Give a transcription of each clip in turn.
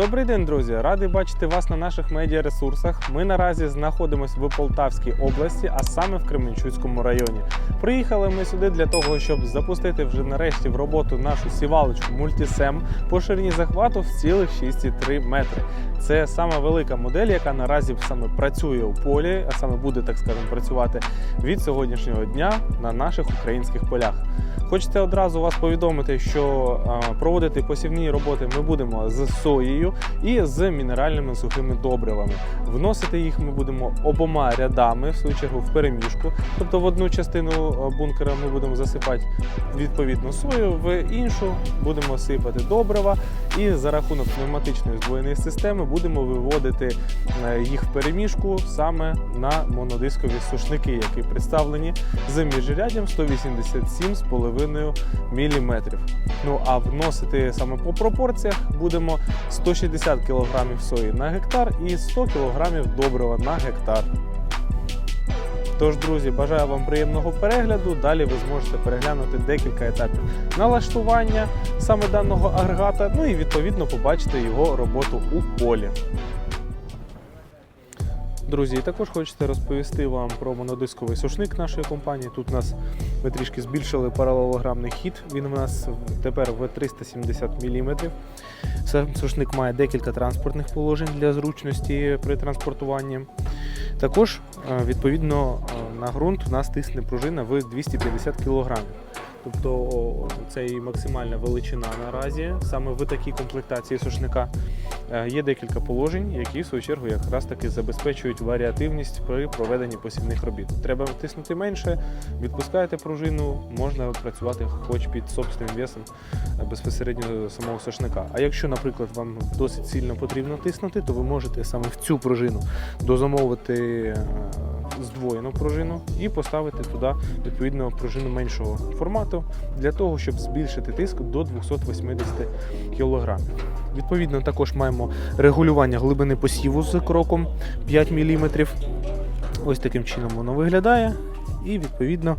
Добрий день, друзі! Радий бачити вас на наших медіаресурсах. Ми наразі знаходимося в Полтавській області, а саме в Кременчуцькому районі. Приїхали ми сюди для того, щоб запустити вже нарешті в роботу нашу сівалочку Multisem по ширині захвату в цілих 6,3 метри. Це сама велика модель, яка наразі саме працює у полі, а саме буде, так скажемо, працювати від сьогоднішнього дня на наших українських полях. Хочеться одразу вас повідомити, що проводити посівні роботи ми будемо з соєю і з мінеральними сухими добривами. Вносити їх ми будемо обома рядами, в свою чергу в переміжку. Тобто в одну частину бункера ми будемо засипати відповідно сою, в іншу будемо сипати добрива, і за рахунок пневматичної здвоєної системи будемо виводити їх в переміжку саме на монодискові сушники, які представлені з міжряддям 187,5 мм. Ну а вносити саме по пропорціях будемо 160 кг сої на гектар і 100 кг добрива на гектар. Тож, друзі, бажаю вам приємного перегляду. Далі ви зможете переглянути декілька етапів налаштування саме даного агрегата, ну і відповідно побачити його роботу у полі. Друзі, також хочеться розповісти вам про монодисковий сушник нашої компанії. Тут нас ми трішки збільшили паралелограмний хід. Він у нас тепер в 370 мм. Сушник має декілька транспортних положень для зручності при транспортуванні. Також, е, відповідно, е, на ґрунт у нас тисне пружина в 250 кг. Тобто це і максимальна величина наразі саме в такій комплектації сушника. Е, Є декілька положень, які в свою чергу якраз таки забезпечують варіативність при проведенні посівних робіт. Треба тиснути менше, відпускаєте пружину, можна працювати хоч під собственним весом е, безпосередньо самого сушника. А якщо, наприклад, вам досить сильно потрібно тиснути, то ви можете саме в цю пружину дозамовити е, здвоєну пружину і поставити туди відповідно пружину меншого формату для того, щоб збільшити тиск до 280 кг. Відповідно, також маємо регулювання глибини посіву з кроком 5 мм. Ось таким чином воно виглядає. І відповідно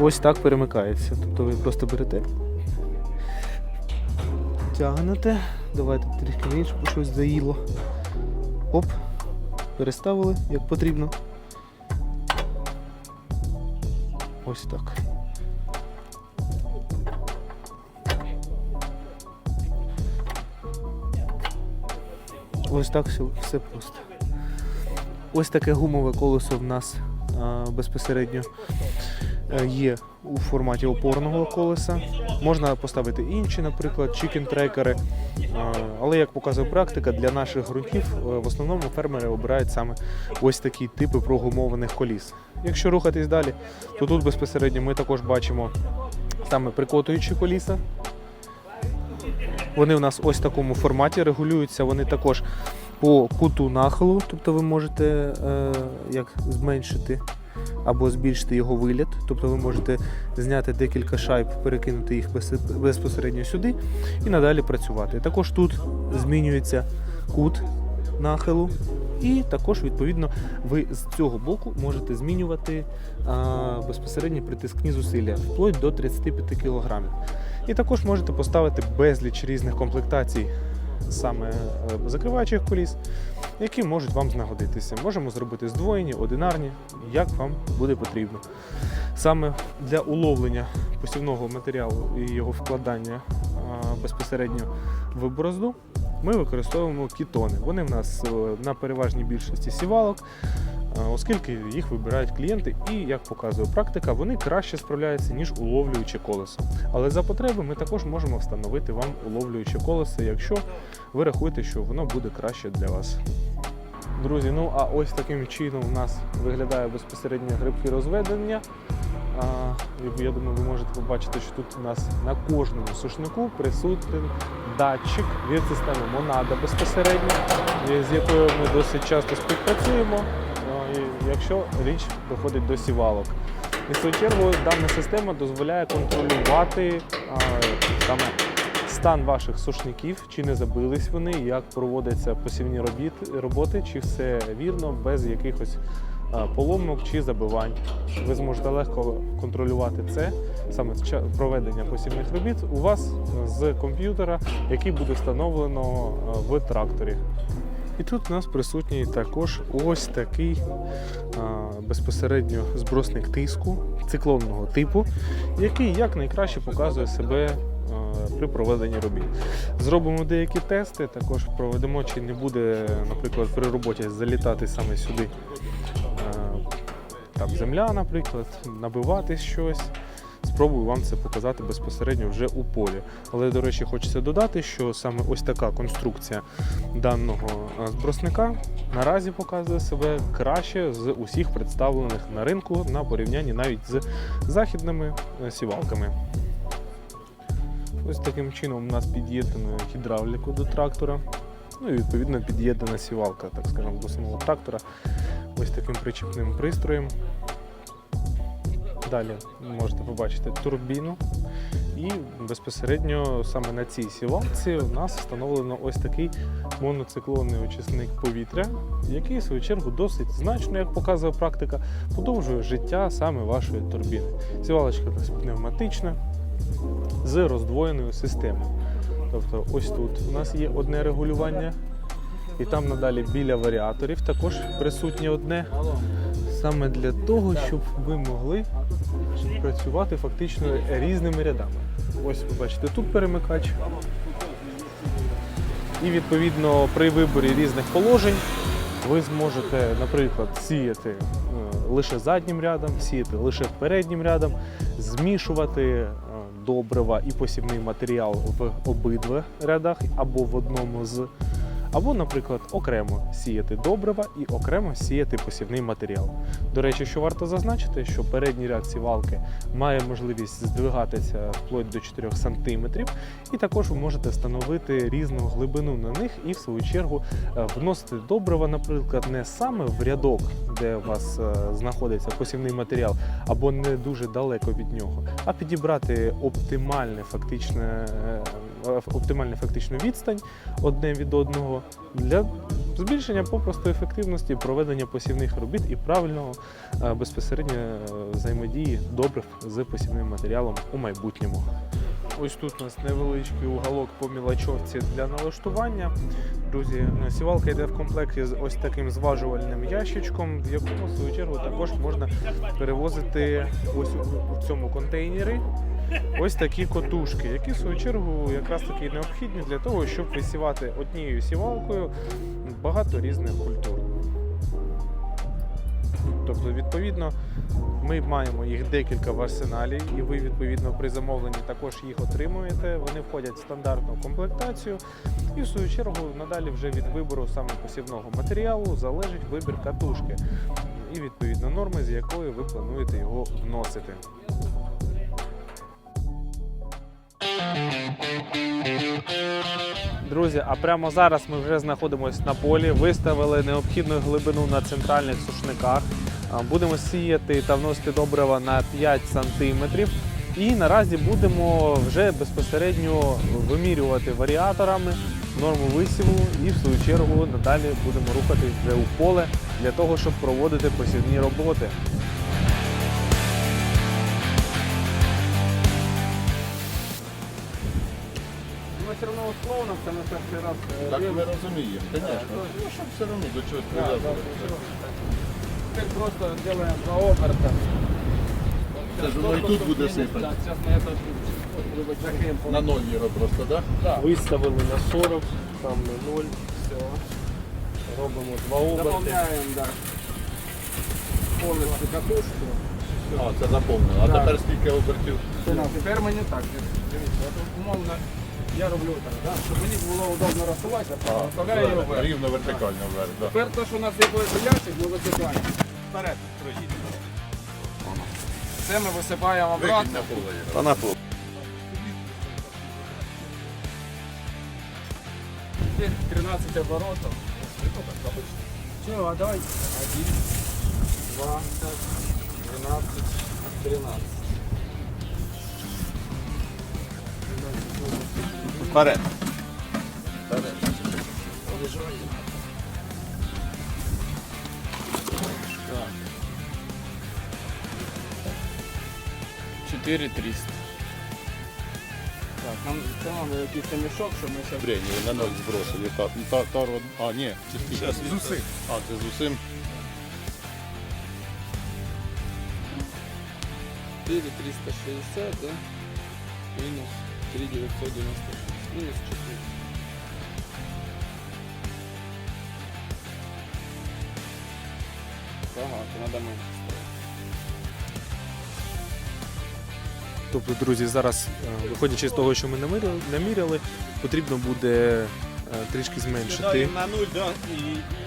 ось так перемикається. Тобто ви просто берете, тягнете, давайте трішки інше, щось заїло. Оп, переставили як потрібно. Ось так. Ось так все, просто. Ось таке гумове колесо в нас безпосередньо е, є у форматі опорного колеса. Можна поставити інші, наприклад, чікен-трекери. Але як показує практика, для наших ґрунтів е, в основному фермери обирають саме ось такі типи прогумованих коліс. Якщо рухатись далі, то тут безпосередньо ми також бачимо саме прикотуючі коліса. Вони у нас ось в такому форматі регулюються. Вони також по куту нахилу, тобто ви можете е, як зменшити або збільшити його виліт. Тобто ви можете зняти декілька шайб, перекинути їх безпосередньо сюди і надалі працювати. Також тут змінюється кут нахилу. І також, відповідно, ви з цього боку можете змінювати а, безпосередньо притискні зусилля вплоть до 35 кг. І також можете поставити безліч різних комплектацій саме е, закриваючих коліс, які можуть вам знагодитися. Можемо зробити здвоєні, одинарні, як вам буде потрібно. Саме для уловлення посівного матеріалу і його вкладання безпосередньо в борозду ми використовуємо кітони. Вони в нас е, на переважній більшості сівалок, е, оскільки їх вибирають клієнти, і як показує практика, вони краще справляються, ніж уловлююче колесо. Але за потреби ми також можемо встановити вам уловлююче колесо, якщо ви рахуєте, що воно буде краще для вас. Друзі, ну а ось таким чином у нас виглядає безпосередньо грибки розведення. Я- думаю, ви можете побачити, що тут у нас на кожному сушнику присутній датчик від системи Монада безпосередньо, з якою ми досить часто співпрацюємо, якщо річ доходить до сівалок. І свою чергу дана система дозволяє контролювати а, саме стан ваших сушників, чи не забились вони, як проводяться посівні роботи, чи все вірно, без якихось поломок чи забивань. Ви зможете легко контролювати це саме проведення посівних робіт у вас з комп'ютера, який буде встановлено в тракторі. І тут у нас присутній також ось такий а, безпосередньо збросник тиску циклонного типу, який якнайкраще показує себе при проведенні робіт. Зробимо деякі тести, також проведемо, чи не буде, наприклад, при роботі залітати саме сюди там, земля, наприклад, набивати щось. Спробую вам це показати безпосередньо вже у полі. Але, до речі, хочеться додати, що саме ось така конструкція даного е, збросника наразі показує себе краще з усіх представлених на ринку на порівнянні навіть з західними е, сівалками. Ось таким чином у нас під'єднано гідравліку до трактора. Ну і відповідно під'єднана сівалка, так скажемо, до самого трактора. Ось таким причепним пристроєм. Далі можете побачити турбіну. І безпосередньо саме на цій сівалці у нас встановлено ось такий моноциклонний очисник повітря, який в свою чергу досить значно, як показує практика, подовжує життя саме вашої турбіни. Сівалочка пневматична з роздвоєною системою. Тобто ось тут у нас є одне регулювання, і там надалі біля варіаторів також присутнє одне. Саме для того, щоб ви могли працювати фактично різними рядами. Ось ви бачите, тут перемикач. І відповідно при виборі різних положень ви зможете, наприклад, сіяти е, лише заднім рядом, сіяти лише переднім рядом, змішувати е, добрива і посівний матеріал в обидва рядах або в одному з. Або, наприклад, окремо сіяти добрива і окремо сіяти посівний матеріал. До речі, що варто зазначити, що передній ряд сівалки має можливість здвигатися вплоть до 4 см, і також ви можете встановити різну глибину на них і, в свою чергу, е, вносити добрива, наприклад, не саме в рядок, де у вас е, знаходиться посівний матеріал, або не дуже далеко від нього, а підібрати оптимальне фактичне, е, оптимальну фактичну відстань одне від одного для збільшення попросту ефективності проведення посівних робіт і правильного е, безпосередньо е, взаємодії добрив з посівним матеріалом у майбутньому. Ось тут у нас невеличкий уголок по мілачовці для налаштування. Друзі, сівалка йде в комплекті з ось таким зважувальним ящичком, в якому в свою чергу також можна перевозити ось у цьому контейнері ось такі котушки, які в свою чергу якраз таки необхідні для того, щоб висівати однією сівалкою багато різних культур. Тобто, відповідно, ми маємо їх декілька в арсеналі, і ви, відповідно, при замовленні також їх отримуєте. Вони входять в стандартну комплектацію. І в свою чергу надалі вже від вибору саме посівного матеріалу залежить вибір катушки і відповідно норми, з якої ви плануєте його вносити. Друзі, а прямо зараз ми вже знаходимося на полі, виставили необхідну глибину на центральних сушниках. Будемо сіяти та вносити добрива на 5 см. І наразі будемо вже безпосередньо вимірювати варіаторами норму висіву і в свою чергу надалі будемо рухатись вже у поле для того, щоб проводити посівні роботи. Ну, все равно условно, це ми перший раз е, Так ми розуміємо, звісно. Ну, щоб все одно до чогось Да, Теперь просто делаем два оберта. Це ж воно і тут буде сипати. Так, сейчас мы это закрием. На ноль його просто, так? Да. Виставили на 40, там на 0. Все. Робимо два оберти. Заполняем, да. Повністю катушку. А, це заповнено. А Так. тепер скільки обертів? Тепер мені так. Дивіться, от умовно я роблю так, да? щоб мені було удобно розсувати, А, вставляю його вверх. рівно вертикально вверх. Да. Тепер те, що у нас є ящик, ми висипаємо. Вперед, пройдіть. Це ми висипаємо обратно. Та на пол. Здесь 13 оборотов. Все, а давай. Один, два, двенадцать, тринадцать. Вперед. 4300. Так, нам це треба якийсь мішок, щоб ми ще Брені, на ноль збросили. Та, та, та, род- а, ні, це скільки? з усім. А, це з усім. 4360, да? Минус 3996. Минус 4. Багато, треба менше Тобто, друзі, зараз, е, виходячи з того, що ми наміряли, потрібно буде е, трішки зменшити. на нуль, да, і,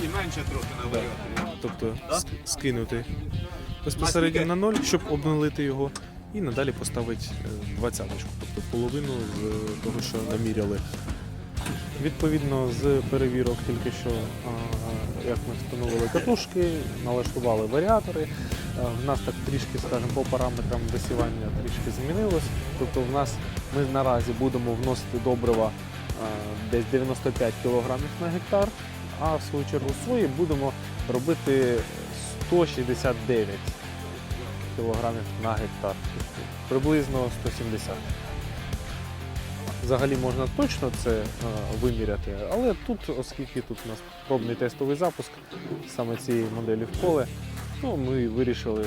і менше трохи наварювати. Тобто скинути безпосередньо на ноль, щоб обнулити його, і надалі поставити е, двадцяточку, тобто половину з того, що наміряли. Відповідно, з перевірок тільки що, як ми встановили катушки, налаштували варіатори. А, В нас так трішки, скажімо, по параметрам висівання трішки змінилось. Тобто в нас ми наразі будемо вносити добрива десь 95 кг на гектар, а в свою чергу свої будемо робити 169 кг на гектар. Тобто приблизно 170. Взагалі можна точно це е, виміряти, але тут, оскільки тут у нас пробний тестовий запуск саме цієї моделі в поле, то ми вирішили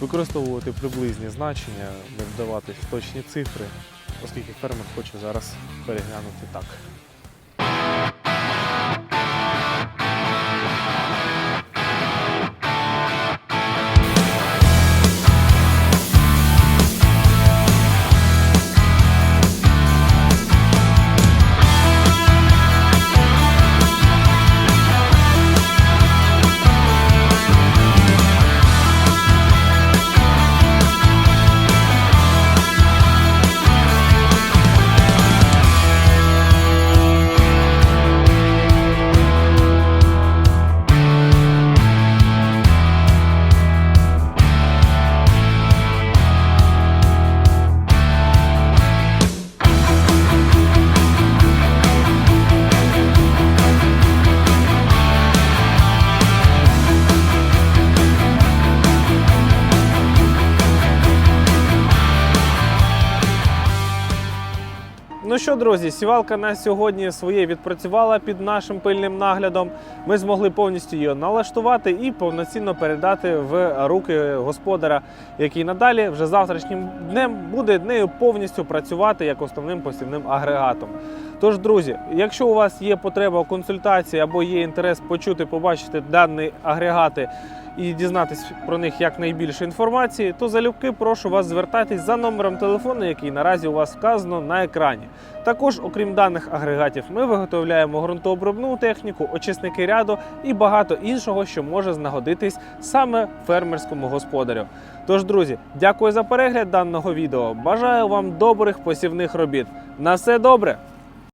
використовувати приблизні значення, не вдаватись в точні цифри, оскільки фермер хоче зараз переглянути так. Ну що, друзі, сівалка на сьогодні своє відпрацювала під нашим пильним наглядом. Ми змогли повністю її налаштувати і повноцінно передати в руки господаря, який надалі вже завтрашнім днем буде нею повністю працювати як основним посівним агрегатом. Тож, друзі, якщо у вас є потреба консультації або є інтерес почути, побачити дані агрегати і дізнатись про них якнайбільше інформації, то залюбки прошу вас звертатись за номером телефону, який наразі у вас вказано на екрані. Також, окрім даних агрегатів, ми виготовляємо ґрунтообробну техніку, очисники ряду і багато іншого, що може знагодитись саме фермерському господарю. Тож, друзі, дякую за перегляд даного відео. Бажаю вам добрих посівних робіт. На все добре!